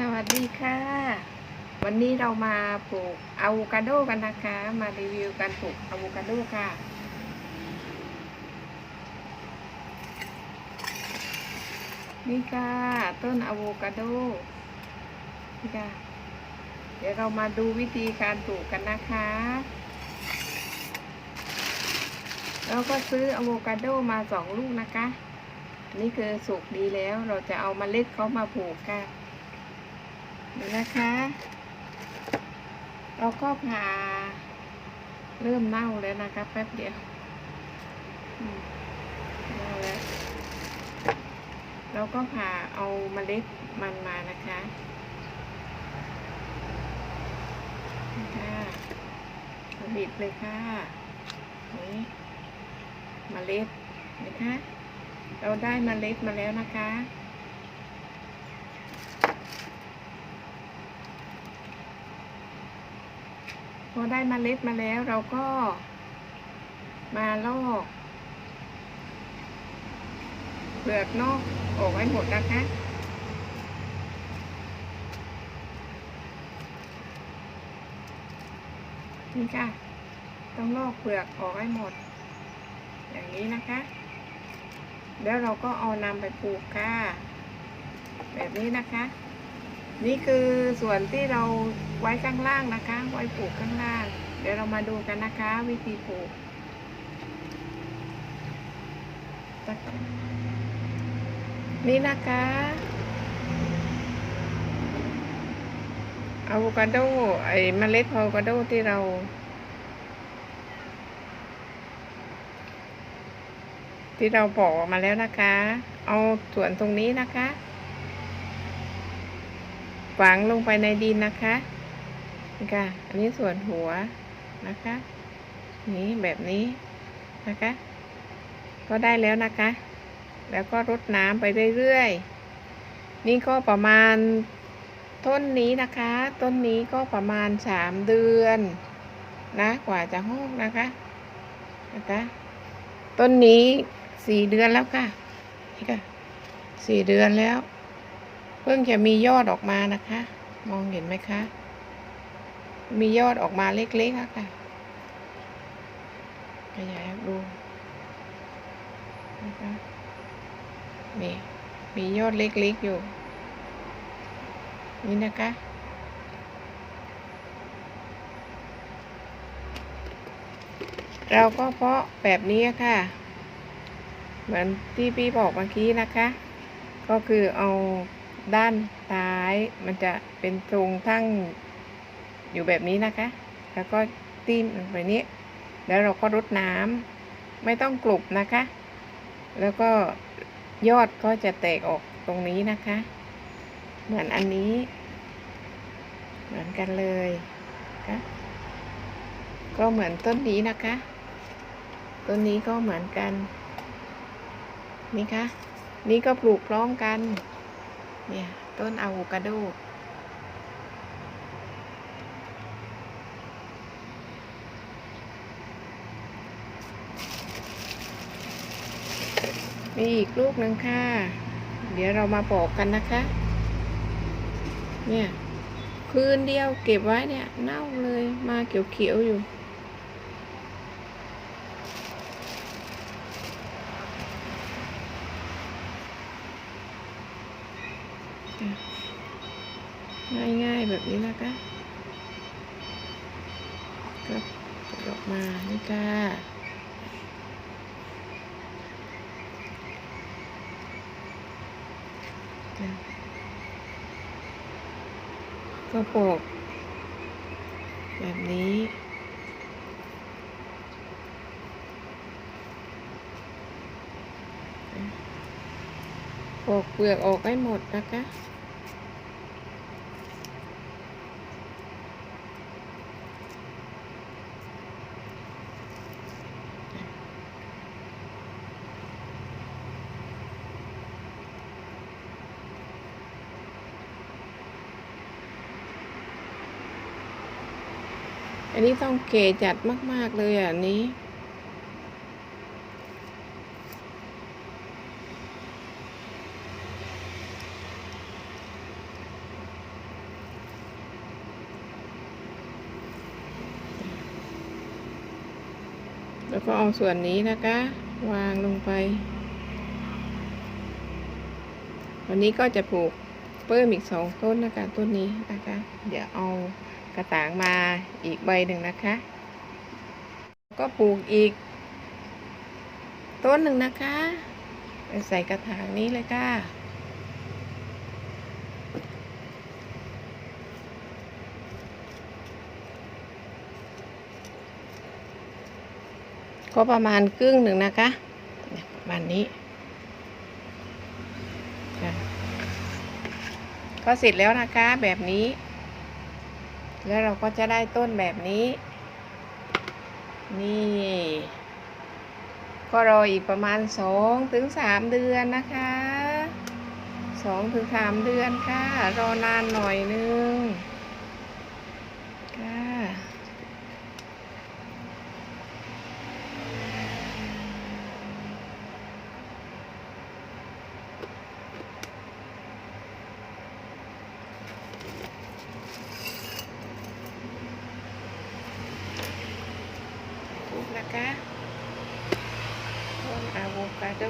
สวัสดีค่ะ วันนี้เรามาปลูกอะโวคาโดกันนะคะ มารีวิวการปลูกอะโวคาโดค่ะ นี่ค่ะต้นอะโวคาโดนี่ค่ะ เดี๋ยวเรามาดูวิธีการปลูกกันนะคะ เราก็ซื้ออะโวคาโดมาสองลูกนะคะ นี่คือสุกดีแล้วเราจะเอามาเล็ดเขามาปลูกค่ะ ดูนะคะ เราก็ผ่าเริ่มเน่าแล้วนะคะแป๊บเดียวเน่าแล้ว เราก็ผ่าเอาเมล็ดมันมานะคะค่ะเอาบิดเลยค่ะ นี่เมล็ดนะคะ เราได้เมล็ดมาแล้วนะคะ อได้มเมล็ดมาแล้วเราก็ มาลอกเปลือกนอกออกไว้หมดนะคะนี่ค่ะ ต้องลอกเปลือกออกให้หมด อย่างนี้นะคะ แล้วเราก็เอานำไปปลูกค่ะ แบบนี้นะคะ นี่คือส่วนที่เราไว้ข้างล่างนะคะ ไว้ปลูกข้างล่าง เดี๋ยวเรามาดูกันนะคะ วิธีปลูกนี่นะคะอะโวคาโดไอ้เมล็ดอะโวคาโดที่เรา ที่เราปอกออกมาแล้วนะคะ เอาส่วนตรงนี้นะคะ ฝังลงไปในดินนะคะนี่ค่ะอันนี้ส่วนหัวนะคะ นี่แบบนี้นะคะ ก็ได้แล้วนะคะ แล้วก็รดน้ำไปเรื่อยๆ นี่ก็ประมาณต้นนี้นะคะ ต้นนี้ก็ประมาณสามเดือนนะกว่าจะงอกนะคะนะคะต้นนี้สี่เดือนแล้วค่ะนี่ค่ะสี่เดือนแล้ว พิ่งจะมียอดออกมานะคะ มองเห็นไหมคะ มียอดออกมาเล็กๆอะค่ะขยายดูนะคะนี่มียอดเล็กๆอยู่ นี่นะคะ เราก็เพาะแบบนี้ค่ะ เหมือนที่พี่บอกเมื่อกี้นะคะ ก็คือเอา ด้านซ้ายมันจะเป็นทรงทั้งอยู่แบบนี้นะคะ แล้วก็ติ้มลงไปนี้ แล้วเราก็รดน้ำไม่ต้องกลุบนะคะ แล้วก็ยอดก็จะแตกออกตรงนี้นะคะ เหมือนอันนี้ เหมือนกันเลยนะคะก็เหมือนต้นนี้นะคะ ต้นนี้ก็เหมือนกัน นี่คะ นี่ก็ปลูกพร้อมกัน เนี่ยต้นอะโวคาโดมีอีกลูกหนึ่งค่ะ เดี๋ยวเรามาปอกกันนะคะ เนี่ย คืนเดียวเก็บไว้เนี่ย เน่าเลยมาเขียวๆอยู่ ง่ายๆแบบนี้นะคะก็ออกมานี่ค่ะก็ปอกแบบนี้ ปอกเปลือกออกให้หมดนะคะ อันนี้ต้องเกจัดมาก ๆ เลยอะนี่ อันนี้ก็เอาส่วนนี้นะคะ วางลงไป วันนี้ก็จะปลูกเพิ่มอีกสองต้นนะคะต้นนี้นะคะ เดี๋ยวเอากระถางมาอีกใบหนึ่งนะคะ ก็ปลูกอีก ต้นหนึ่งนะคะ ไปใส่กระถางนี้เลยค่ะ ก็ประมาณครึ่งหนึ่งนะคะเนี่ยประมาณนี้ก็เสร็จแล้วนะคะแบบนี้ แล้วเราก็จะได้ต้นแบบนี้ นี่ ก็รออีกประมาณสองถึงสามเดือนนะคะสองถึงสามเดือนค่ะ รอนานหน่อยนึงค่ะ ถูกนะ คะต้นอะโวคาโด